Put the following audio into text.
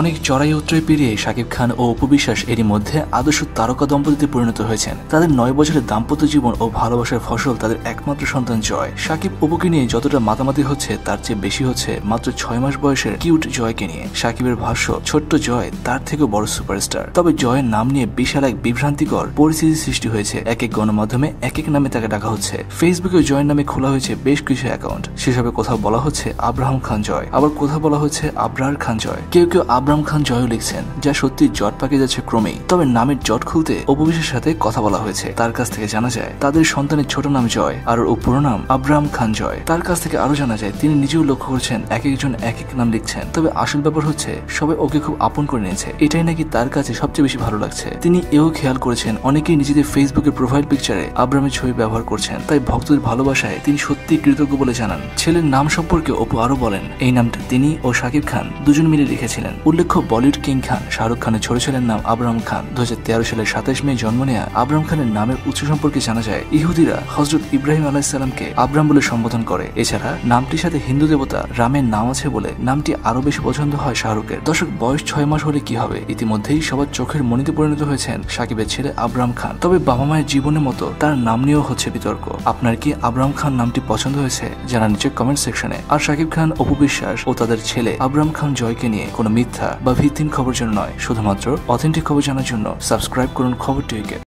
অনেক চড়াই উত্তরে পেরিয়ে শাকিব খান ও উপবিশ্বাস এরই মধ্যে আদর্শ তারকা দম্পতিতে পরিণত হয়েছেন। তাদের নয় বছরের দাম্পত্য জীবন ও ভালোবাসার ফসল তাদের একমাত্র সন্তান জয়। শাকিব অপুকে নিয়ে যতটা মাতামাতি হচ্ছে, তার চেয়ে বেশি হচ্ছে মাত্র ছয় মাস বয়সের কিউট জয়কে নিয়ে। শাকিবের ভাষ্য, ছোট্ট জয় তার থেকেও বড় সুপারস্টার। তবে জয়ের নাম নিয়ে বিশাল এক বিভ্রান্তিকর পরিস্থিতি সৃষ্টি হয়েছে। এক এক গণমাধ্যমে এক এক নামে তাকে ডাকা হচ্ছে। ফেসবুকে জয়ের নামে খোলা হয়েছে বেশ কিছু অ্যাকাউন্ট। সেসবে কোথাও বলা হচ্ছে আব্রাহাম খান জয়, আবার কোথাও বলা হচ্ছে আব্রাহার খান জয়। কেউ কেউ আব্রাহাম খান জয়ও লিখছেন, যা সত্যি জট পাকে যাচ্ছে ক্রমেই। তবে নামের জট খুলতে অপবিশের সাথে কথা বলা হয়েছে। তার কাছ থেকে জানা যায়, তাদের সন্তানের ছোট নাম জয় আর ওর পুরো নাম আব্রাহাম খান জয়। তার কাছ থেকে আরও জানা যায়, তিনি নিজেও লক্ষ্য করছেন এক একজন এক এক নাম লিখছেন। তবে আসল ব্যাপার হচ্ছে, সবাই ওকে খুব আপন করে নিয়েছে। এটাই নাকি তার কাছে সবচেয়ে বেশি ভালো লাগছে। তিনি এও খেয়াল করেছেন, অনেকেই নিজেদের ফেসবুকের প্রোফাইল পিকচারে আব্রামের ছবি ব্যবহার করছেন। তাই ভক্তদের ভালোবাসায় তিনি সত্যি কৃতজ্ঞ বলে জানান। ছেলের নাম সম্পর্কে অপু আরও বলেন, এই নামটা তিনি ও শাকিব খান দুজন মিলে রেখেছিলেন উল্লেখ্য, বলিউড কিং খান শাহরুখ খানের ছোট ছেলের নাম আবরাম খান। দু হাজার তেরো সালের সাতাশ মে জন্ম নেয়া আবরাম খানের নামের উৎস সম্পর্কে জানা যায়, ইহুদিরা হজরত ইব্রাহিম আলাহিসাল্লামকে আব্রাহাম বলে সম্বোধন করে। এছাড়া নামটির সাথে হিন্দু দেবতা রামের নাম আছে বলে নামটি আরও বেশি পছন্দ হয় শাহরুখের। দর্শক, বয়স ছয় মাস হলে কি হবে? ইতিমধ্যেই সবার চোখের মনিতে পরিণত হয়েছেন সাকিবের ছেলে আবরাম খান। তবে বাবা মায়ের জীবনের মতো তার নাম নিয়েও হচ্ছে বিতর্ক। আপনার কি আবরাম খান নামটি পছন্দ হয়েছে? জানা নিচে কমেন্ট সেকশনে। আর সাকিব খান অপু বিশ্বাস ও তাদের ছেলে আবরাম খান জয়কে নিয়ে কোনো মিথ্যা বা ভিত্তিহীন খবর জন্য নয় শুধুমাত্র অথেন্টিক খবর জানার জন্য সাবস্ক্রাইব করুন খবর টিভিকে